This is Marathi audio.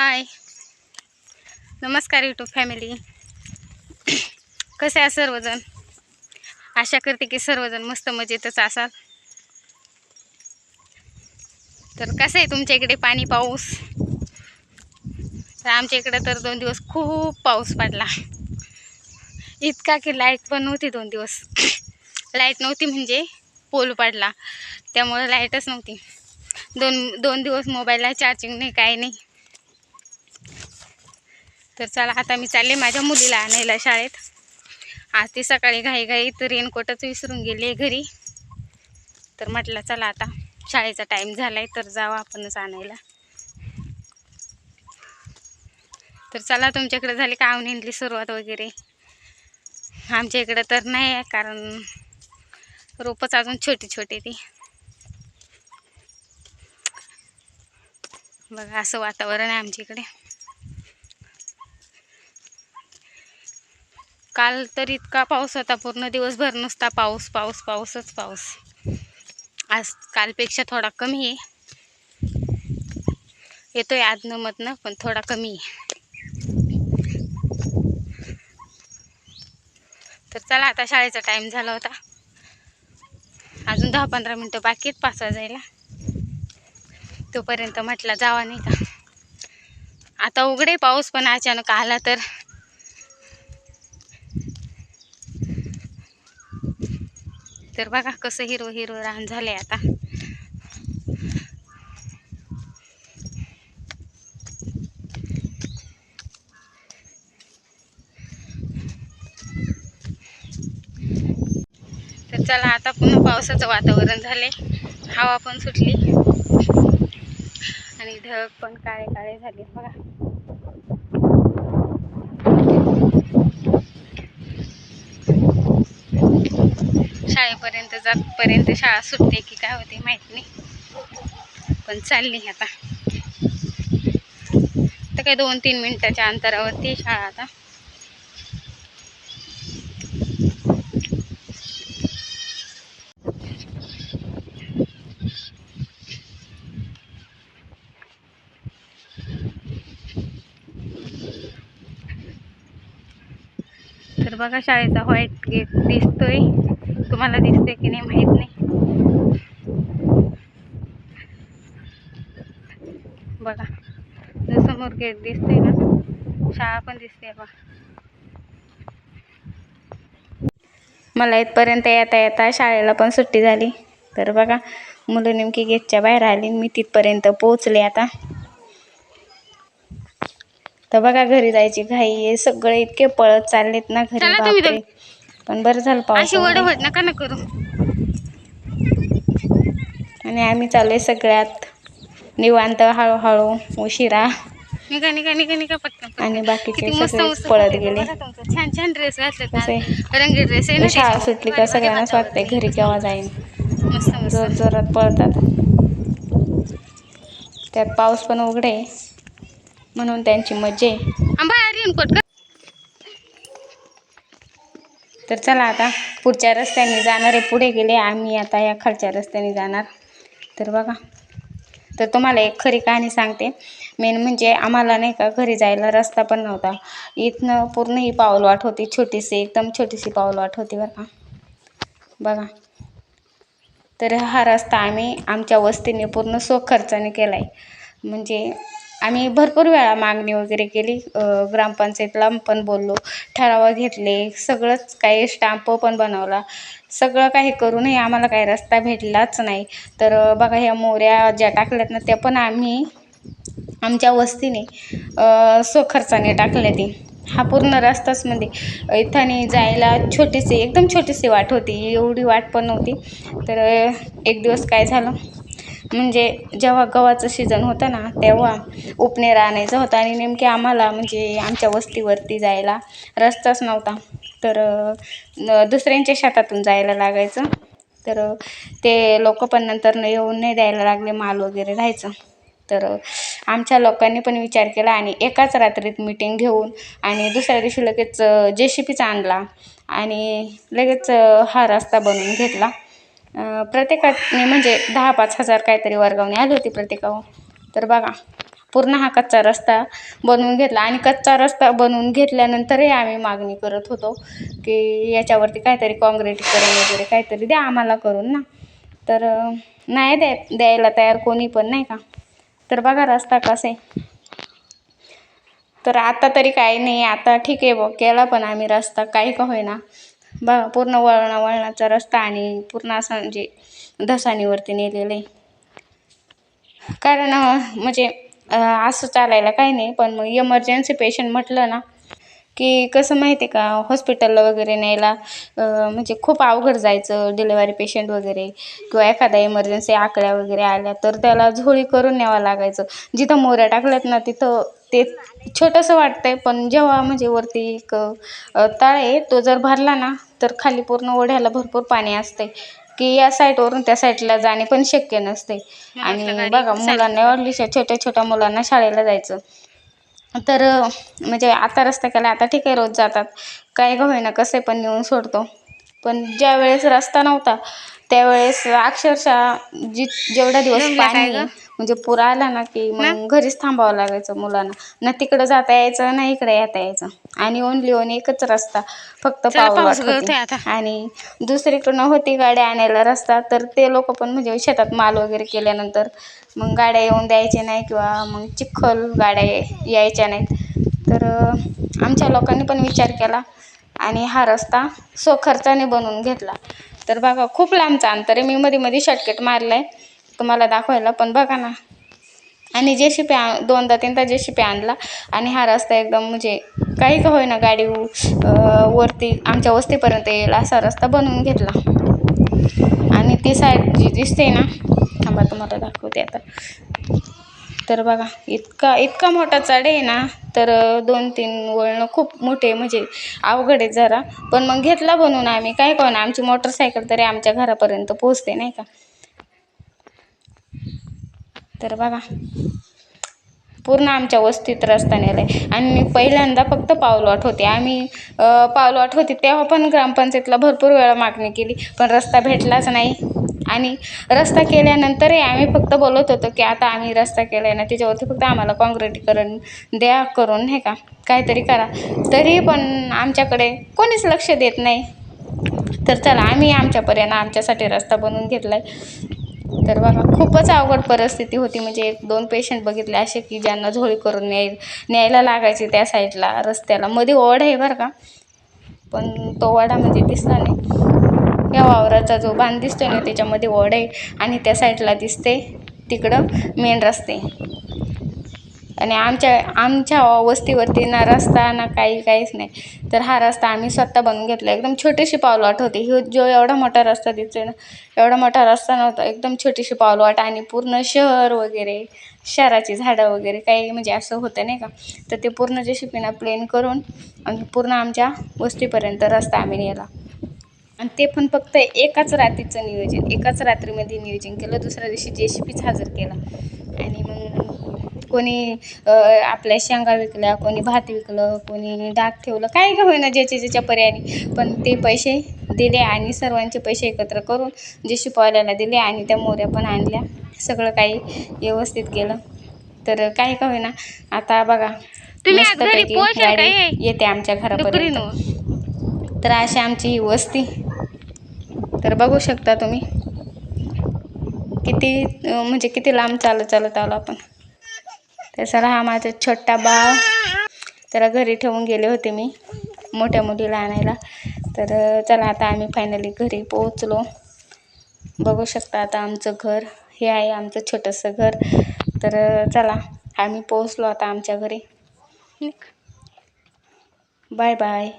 हाय. नमस्कार यूट्यूब फॅमिली कसे आहे सर्वजण? आशा करते की सर्वजण मस्त मजेतच असाल. तर कसं आहे तुमच्या इकडे पाणी पाऊस? तर आमच्या इकडे तर दोन दिवस खूप पाऊस पडला. इतका की लाइट पण नव्हती दोन दिवस. लाइट नव्हती म्हणजे पोल पडला. त्यामुळे लाईटच नव्हती. दोन दोन दिवस मोबाईलला चार्जिंग नाही काही नाही. तर चला आता मी चालले माझ्या मुलीला आणायला शाळेत. आज ती सकाळी घाई घाई तर रेनकोटच विसरून गेली घरी. तर म्हटलं चला आता शाळेचा टाईम झाला आहे तर जावं आपणच आणायला. तर चला तुमच्याकडे झाली का आवणीतली सुरुवात वगैरे? आमच्या इकडं तर नाही आहे कारण रोपच अजून छोटी छोटी ती. बघा असं वातावरण आहे आमच्या इकडे. काल तर इतका पाऊस होता पूर्ण दिवसभर नुसता पाऊस पाऊस पाऊसच पाऊस. आज कालपेक्षा थोडा कमी आहे. येतोय आजनं मधनं पण थोडा कमी आहे. तर चला आता शाळेचा टाईम झाला होता. अजून दहा पंधरा मिनटं बाकी आहेत पाच वाजायला. तोपर्यंत म्हटलं जावा नाही का. आता उघडे पाऊस पण अचानक आला तर तर बघा कसं हिरो हिरो रान झाले आता. तर चला आता पुन्हा पावसाचं वातावरण झाले. हवा पण सुटली. आणि ढग पण काळे काळे झाले. बघा. शाळेपर्यंत जातपर्यंत शाळा सुटते की काय होते माहीत नाही. पण चालली आता. तर काय दोन तीन मिनिटाच्या अंतरावरती शाळा आता. तर बघा शाळेचा व्हाईट गेट दिसतोय. तुम्हाला दिसतोय की नाही माहीत नाही. बघा जो समोर गेट दिसतोय ना शाळा पण दिसते बघा. मला इथपर्यंत येता येता शाळेला पण सुट्टी झाली. तर बघा मुलं नेमकी गेटच्या बाहेर आली मी तिथपर्यंत पोहोचले आता. तर बघा घरी जायची घाई आहे. सगळे इतके पळत चाललेत ना घरी. पण बरं झालं पाऊस. नका ना करू. आणि आम्ही चाललोय सगळ्यात निवांत हळूहळू उशिरा. निघा निघा निघा निघा पटकन आणि बाकीचे किती मस्त सगळे मस्त पळत गेले. बघा तुमचं. छान छान ड्रेस घातले कसे? रंगी ड्रेस आहे ना शाळा. सुटली का सगळ्यांनाच वाटतंय वातावरण. घरी केव्हा जाईन. मस्त मस्त. जोर जोरात पळतात. त्यात पाऊस पण उघडे. म्हणून त्यांची मजा आहे. आंबा रेनकोट का? तर चला आता पुढच्या रस्त्याने जाणारे पुढे गेले. आम्ही आता या खालच्या रस्त्याने जाणार. तर बघा. तर तुम्हाला एक खरी कहाणी सांगते. मेन म्हणजे आम्हाला नाही का घरी जायला रस्ता पण नव्हता. इथनं पूर्ण ही पाऊलवाट होती. छोटीशी एकदम छोटीशी पाऊलवाट होती बरं का. बघा. तर हा रस्ता आम्ही आमच्या वस्तीने पूर्ण स्वखर्चाने केला आहे म्हणजे आम्ही भरपूर वेळा मागणी वगैरे केली. ग्रामपंचायतला पण बोललो. ठराव घेतले. सगळंच काही स्टॅम्प पण बनवला. सगळं काही करूनही आम्हाला काही रस्ता भेटलाच नाही. तर बघा ह्या मोऱ्या ज्या टाकल्यात ना त्या पण आम्ही आमच्या वस्तीने स्वखर्चाने टाकल्या ते. हा पूर्ण रस्ताच म्हणजे इथं जायला छोटीशी एकदम छोटीशी वाट होती. एवढी वाट पण नव्हती. तर एक दिवस काय झालं? म्हणजे जेव्हा गव्हाचं सीजन होतं ना तेव्हा उपनेरा आणायचा होता. आणि नेमके आम्हाला म्हणजे आमच्या वस्तीवरती जायला रस्ताच नव्हता. तर दुसऱ्यांच्या शेतातून जायला लागायचं. तर ते लोक पण नंतर न येऊन नाही द्यायला लागले माल वगैरे राहायचं. तर आमच्या लोकांनी पण विचार केला आणि एकाच रात्रीत मीटिंग घेऊन आणि दुसऱ्या दिवशी लगेच जे सी पीचा आणला. आणि लगेच हा रस्ता बनवून घेतला. अं, प्रत्येकाने म्हणजे दहा पाच हजार काहीतरी वर्गावणी आली होती प्रत्येकावर. तर बघा पूर्ण हा कच्चा रस्ता बनवून घेतला आणि कच्चा रस्ता बनवून घेतल्यानंतरही आम्ही मागणी करत होतो की याच्यावरती काहीतरी काँग्रेटीकरण वगैरे काहीतरी द्या आम्हाला करून ना. तर नाही द्या द्यायला तयार कोणी पण नाही का? तर बघा रस्ता कसा आहे. तर आता तरी काही नाही आता ठीक आहे बुवा केला पण आम्ही रस्ता काही का होईना. ब पूर्ण वळणा वळणाचा रस्ता आणि पूर्ण असा म्हणजे धसानीवरती नेलेलं आहे. कारण म्हणजे असं चालायला काही नाही पण मग इमर्जन्सी पेशंट म्हटलं ना की कसं माहिती आहे का हॉस्पिटलला वगैरे न्यायला म्हणजे खूप अवघड जायचं डिलेवरी पेशंट वगैरे किंवा एखादा इमर्जन्सी आकड्या वगैरे आल्या तर त्याला झोळी करून न्यावं लागायचं. जिथं मोऱ्या टाकल्यात ना तिथं ते छोटंसं वाटतंय पण जेव्हा म्हणजे वरती एक तळ आहे तो जर भरला ना तर खाली पूर्ण ओढ्याला भरपूर पाणी असते की या साईडवरून त्या साईडला जाणे पण शक्य नसते आणि बघा मुलांना एवढलीशा छोट्या छोट्या मुलांना शाळेला जायचं. तर म्हणजे आता रस्ता केला आता ठीक आहे रोज जातात. काय का होईना कसे पण नेऊन सोडतो. पण ज्या वेळेस रस्ता नव्हता त्यावेळेस अक्षरशः जी जेवढा दिवस पाणी? म्हणजे पूर आला ना की मग? घरीच थांबावं लागायचं मुलांना. ना तिकडं जाता यायचं ना इकडे येता यायचं. आणि ओनली ओन एकच रस्ता फक्त पाऊस. आणि दुसरीकडनं होती गाड्या आणायला रस्ता तर ते लोक पण म्हणजे शेतात माल वगैरे केल्यानंतर मग गाड्या येऊन द्यायच्या नाही किंवा मग चिखल गाड्या यायच्या नाहीत. तर आमच्या लोकांनी पण विचार केला आणि हा रस्ता स्वखर्चाने बनवून घेतला. तर बघा खूप लांबचा अंतर आहे. मी मध्ये मध्ये शॉर्टकट मारला आहे तुम्हाला दाखवायला पण बघा ना. आणि जे शिपे दोनदा तीनदा जे शिपे आणला आणि हा रस्ता एकदम म्हणजे काही का होईना गाडी वरती आमच्या वस्तीपर्यंत येईल असा रस्ता बनवून घेतला. आणि ती साईड जी दिसते ना थांबा तुम्हाला दाखवते आता. तर बघा इतका इतका मोठा चढ आहे ना तर दोन तीन वळणं खूप मोठे म्हणजे अवघड आहे जरा. पण मग घेतला बनवून आम्ही. काय कोण ना आमची मोटरसायकल तरी आमच्या घरापर्यंत पोहोचते नाही का? तर बघा पूर्ण आमच्या वस्तीत रस्ता नेला आहे आणि मी पहिल्यांदा फक्त पावलवाट होते. आम्ही पावलवाट होती तेव्हा पण ग्रामपंचायतला भरपूर वेळा मागणी केली पण रस्ता भेटलाच नाही. आणि रस्ता केल्यानंतरही आम्ही फक्त बोलत होतो की आता आम्ही रस्ता केला आहे ना त्याच्यावरती फक्त आम्हाला काँक्रिटीकरण द्या करून हे का? काहीतरी करा. तरी पण आमच्याकडे कोणीच लक्ष देत नाही. तर चला आम्ही आमच्यापर्यंत आमच्यासाठी रस्ता बनवून घेतला आहे तर बघा खूपच अवघड परिस्थिती होती. म्हणजे एक दोन पेशंट बघितले असे की ज्यांना झोळी करून न्याय न्यायला लागायचे त्या साईडला रस्त्याला. मध्ये ओढ आहे बरं का. पण तो वाडा म्हणजे दिसला नाही. या वावराचा जो बांध दिसतोय ना त्याच्यामध्ये ओढ आहे आणि त्या साईडला दिसते तिकडं मेन रस्ते. आणि आमच्या आमच्या वस्तीवरती ना रस्ता ना काही काहीच नाही. तर हा रस्ता आम्ही स्वतः बनवून घेतला. एकदम छोटीशी पावलवाट होती. ही जो एवढा मोठा रस्ता दिसतोय ना एवढा मोठा रस्ता नव्हता. एकदम छोटीशी पावलवाट आणि पूर्ण शहर वगैरे शहराची झाडं वगैरे काही म्हणजे असं होतं नाही का? तर ते पूर्ण जे शिपीना प्लेन करून आणि पूर्ण आमच्या वस्तीपर्यंत रस्ता आम्ही नेला. आणि ते पण फक्त एकाच रात्रीचं नियोजन एकाच रात्रीमध्ये नियोजन केलं. दुसऱ्या दिवशी जे सी पीच हजर केला. आणि मग कोणी आपल्या शेंगा विकल्या कोणी भात विकलं कोणी डाक ठेवलं. काय का होईना ज्याच्या ज्याच्या पर्यायाने. पण ते पैसे दिले आणि सर्वांचे पैसे एकत्र करून जे शिपवाल्याला दिले आणि त्या मोऱ्या पण आणल्या. सगळं काही व्यवस्थित केलं तर काय का होईना. आता बघा मस्तपैकी गाडी? येते आमच्या घरापर्यंत. तर अशी आमची ही वस्ती. तर बघू शकता तुम्ही. किती म्हणजे किती लांब चालत चालत आलो आपण. तर सर हा माझा छोटा बाळ त्याला घरी ठेवून गेले होते मी मोठ्या मुलीला आणायला. तर चला आता आम्ही फायनली घरी पोहोचलो. बघू शकता आता आमचं घर हे आहे आमचं छोटंसं घर. तर चला आम्ही पोहोचलो आता आमच्या घरी. Bye bye.